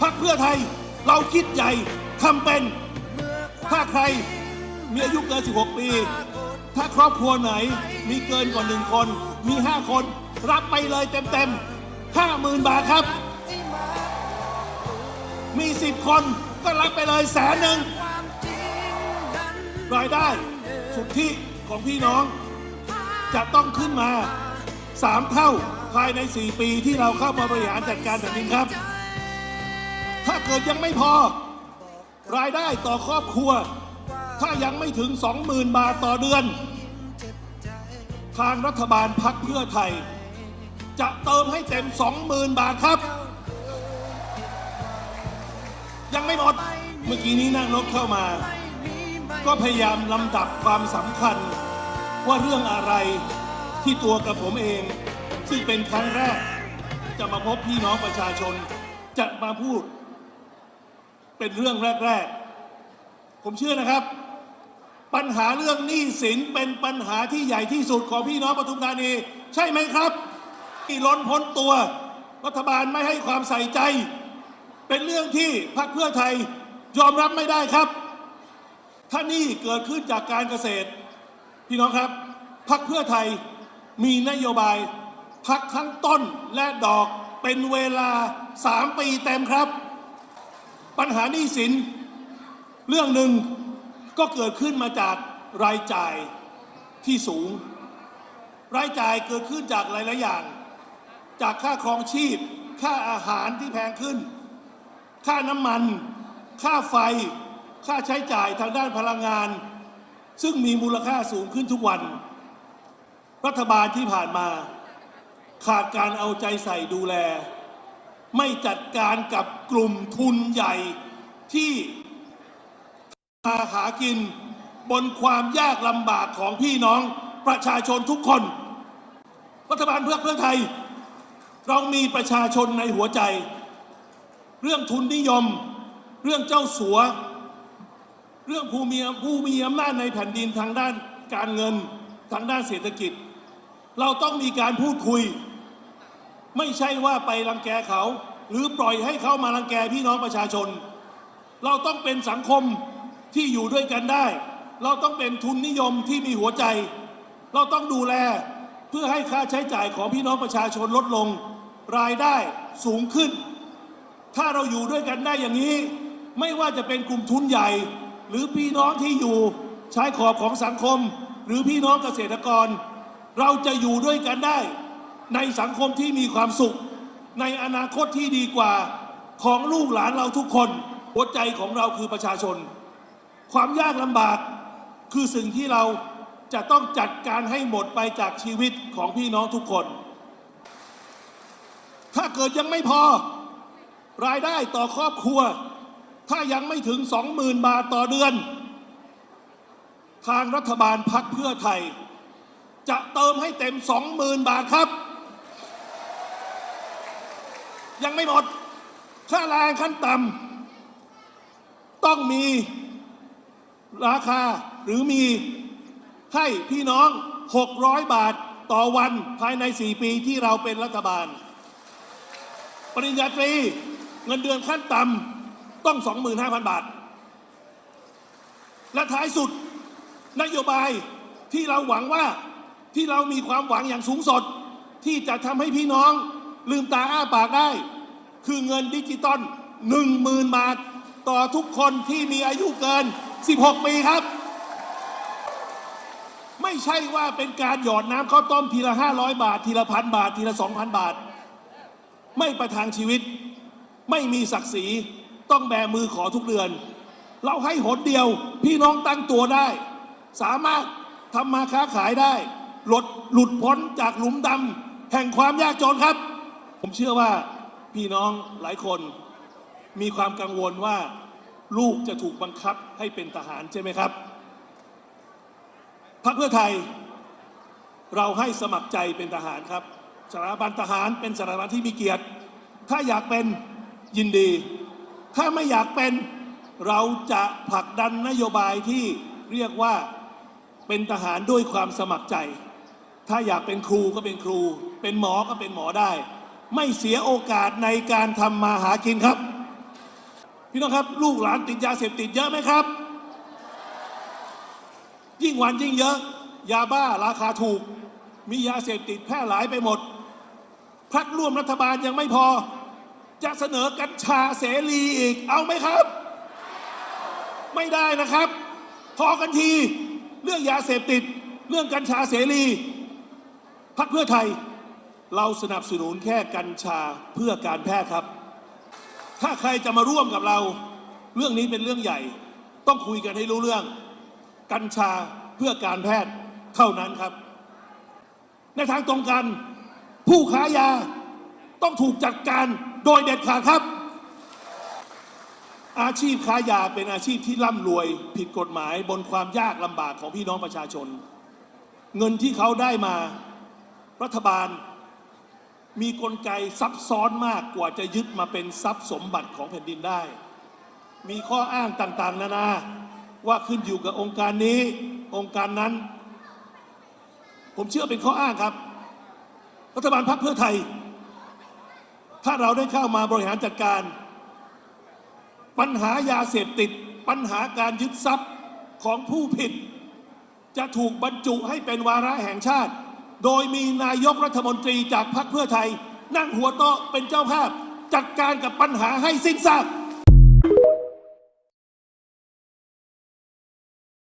พักเพื่อไทยเราคิดใหญ่ทำเป็น ถ้าใครมีอายุเกิน 16 ปี ถ้าครอบครัวไหนมีเกินกว่าหนึ่งคน มี 5 คน รับไปเลยเต็มๆ 50,000 บาทครับ มี 10 คนก็รับไปเลยแสนหนึ่งรายได้สุทธิของพี่น้อง จะต้องขึ้นมา 3 เท่าภายใน 4 ปีที่เราเข้ามาบริหารจัดการแผ่นดินครับ ถ้าเกิดยังไม่พอ รายได้ต่อครอบครัว ถ้ายังไม่ถึง 20,000 บาทต่อเดือน ทางรัฐบาลพักเพื่อไทย จะเติมให้เต็ม 20,000 บาทครับ ยังไม่หมด เมื่อกี้นี้นั่งรถเข้ามา ก็พยายามลำดับความสำคัญ ว่าเรื่องอะไรที่ตัวกับผมเอง ซึ่งเป็นครั้งแรก จะมาพบพี่น้องประชาชนจะมาพูด เป็นเรื่องแรก ๆ ผมเชื่อนะครับ ปัญหาเรื่องหนี้สินเป็นปัญหาที่ใหญ่ที่สุดของพี่น้องปทุมธานี ใช่ไหมครับ ที่ล้นพ้นตัว รัฐบาลไม่ให้ความใส่ใจ เป็นเรื่องที่พรรคเพื่อไทยยอมรับไม่ได้ครับ ถ้านี่เกิดขึ้นจากการเกษตร พี่น้องครับพรรคเพื่อไทยมีนโยบายพักทั้งต้นและดอกเป็นเวลา 3 ปีเต็มครับ ปัญหาหนี้สิน เรื่องหนึ่งก็เกิดขึ้นมาจากรายจ่ายที่สูง รายจ่ายเกิดขึ้นจากหลายๆอย่าง จากค่าครองชีพ ค่าอาหารที่แพงขึ้น ค่าน้ำมัน ค่าไฟ ค่าใช้จ่ายทางด้านพลังงาน ซึ่งมีมูลค่าสูงขึ้นทุกวัน รัฐบาลที่ผ่านมา ขาดการเอาใจใส่ดูแล ไม่จัดการกับกลุ่มทุนใหญ่ที่มาหากินบนความยากลำบากของพี่น้องประชาชนทุกคน รัฐบาลเพื่อเพื่อไทย เรามีประชาชนในหัวใจ เรื่องทุนนิยม เรื่องเจ้าสัว เรื่องผู้มีผู้มีอำนาจในแผ่นดินทางด้านการเงินทางด้านเศรษฐกิจ เราต้องมีการพูดคุย ไม่ใช่ว่าไปรังแกเขา หรือปล่อยให้เขามารังแกพี่น้องประชาชน เราต้องเป็นสังคมที่อยู่ด้วยกันได้ เราต้องเป็นทุนนิยมที่มีหัวใจ เราต้องดูแลเพื่อให้ค่าใช้จ่ายของพี่น้องประชาชนลดลง รายได้สูงขึ้น ถ้าเราอยู่ด้วยกันได้อย่างนี้ ไม่ว่าจะเป็นกลุ่มทุนใหญ่ หรือพี่น้องที่อยู่ชายขอบของสังคม หรือพี่น้องเกษตรกร เราจะอยู่ด้วยกันได้ ในสังคมที่มีความสุข ในอนาคตที่ดีกว่าของลูกหลานเราทุกคนหัวใจของเราคือประชาชน ความยากลำบากคือสิ่งที่เราจะต้องจัดการให้หมดไปจากชีวิตของพี่น้องทุกคน ถ้าเกิดยังไม่พอรายได้ต่อครอบครัว ถ้ายังไม่ถึง 20,000 บาทต่อเดือน ทางรัฐบาลพักเพื่อไทย จะเติมให้เต็ม 20,000 บาทครับ ยังไม่หมด ค่าแรงขั้นต่ำต้องมีราคาหรือมีให้พี่น้อง 600 บาทต่อวันภายใน 4 ปีที่เราเป็นรัฐบาล ปริญญาตรีเงินเดือนขั้นต่ำต้อง 25,000 บาท และท้ายสุดนโยบายที่เราหวังว่าที่เรามีความหวังอย่างสูงสด ที่จะทำให้พี่น้อง ลืมตาอ้าปากได้ คือเงินดิจิตอล10,000 บาท ต่อทุกคนที่มีอายุเกิน 16 ปีครับ ไม่ใช่ว่าเป็นการหยอดน้ำข้าวต้มทีละ 500 บาท ทีละพันบาท ทีละ 2,000 บาท ไม่ประทังชีวิต ไม่มีศักดิ์ศรีต้องแบมือขอทุกเดือน เราให้หนเดียวพี่น้องตั้งตัวได้ สามารถทำมาค้าขายได้ หลุดหลุดพ้นจากหลุมดำแห่งความยากจนครับ ผมเชื่อว่าพี่น้องหลายคนมีความกังวลว่าลูกจะถูกบังคับให้เป็นทหารใช่ไหมครับพรรคเพื่อไทยเราให้สมัครใจเป็นทหารครับสถาบันทหารเป็นสถาบันที่มีเกียรติ ถ้าอยากเป็นยินดี ถ้าไม่อยากเป็นเราจะผลักดันนโยบายที่เรียกว่าเป็นทหารด้วยความสมัครใจ ถ้าอยากเป็นครูก็เป็นครู เป็นหมอก็เป็นหมอได้ ไม่เสียโอกาสในการทำมาหากินครับ พี่น้องครับ ลูกหลานติดยาเสพติดเยอะไหมครับ ยิ่งวันยิ่งเยอะ ยาบ้าราคาถูก มียาเสพติดแพร่หลายไปหมดพักร่วมรัฐบาลยังไม่พอ จะเสนอกัญชาเสรีอีกเอาไหมครับ ไม่ได้นะครับ พอกันทีเรื่องยาเสพติด เรื่องกัญชาเสรีพักเพื่อไทย เราสนับสนุนแค่กัญชาเพื่อการแพทย์ครับ ถ้าใครจะมาร่วมกับเรา เรื่องนี้เป็นเรื่องใหญ่ ต้องคุยกันให้รู้เรื่อง กัญชาเพื่อการแพทย์เท่านั้นครับ ในทางตรงกัน ผู้ค้ายาต้องถูกจัดการโดยเด็ดขาดครับ อาชีพค้ายาเป็นอาชีพที่ร่ำรวย ผิดกฎหมายบนความยากลำบากของพี่น้องประชาชน เงินที่เขาได้มารัฐบาล มีกลไกซับซ้อนมากกว่าจะยึดมาเป็นทรัพย์สมบัติของแผ่นดินได้ มีข้ออ้างต่างๆ นานาว่าขึ้นอยู่กับองค์การนี้องค์การนั้น ผมเชื่อเป็นข้ออ้างครับ รัฐบาลพรรคเพื่อไทย ถ้าเราได้เข้ามาบริหารจัดการ ปัญหายาเสพติด ปัญหาการยึดทรัพย์ของผู้ผิด จะถูกบรรจุให้เป็นวาระแห่งชาติ โดยมีนายกรัฐมนตรีจากพรรคเพื่อไทย นั่งหัวโต๊ะเป็นเจ้าภาพ จัดการกับปัญหาให้สิ้นซาก